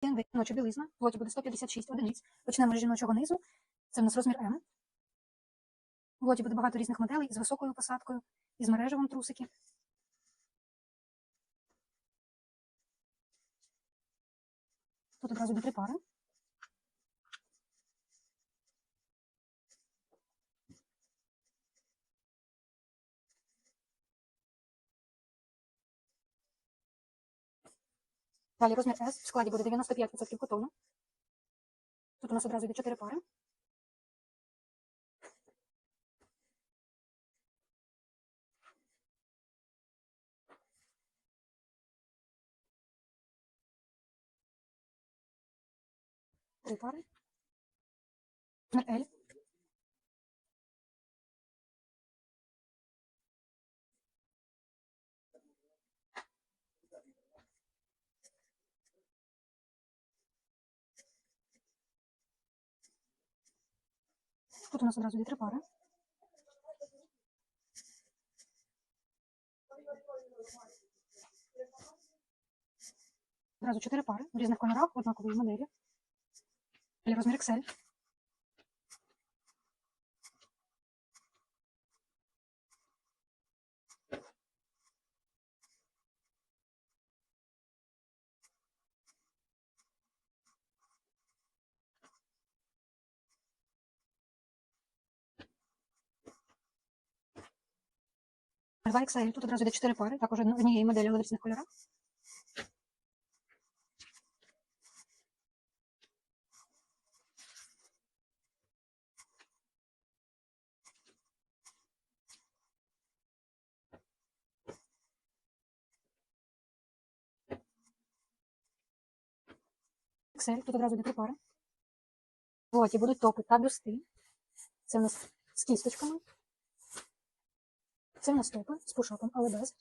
ТНВ, ночі білизна, в буде 156 одиниць. Почнемо з жіночого низу. Це в нас розмір М. В лоті буде багато різних моделей з високою посадкою, із мережевим трусики. Тут одразу буде три пари. Далі розмір S. В складі буде 95% котону. Тут у нас одразу йде 4 пари. Три пари. Розмір L. Тут у нас одразу є три пари. Одразу чотири пари в різних кольорах, однаковій моделі. Для розмір Excel. 2XL, тут одразу йде 4 пари, також ну, однієї моделі, але в різних кольорах. XL, тут одразу йде три пари. Плоті будуть топи та бюсти. Це у нас з кісточками. Це в нас топи з пушапом, але без.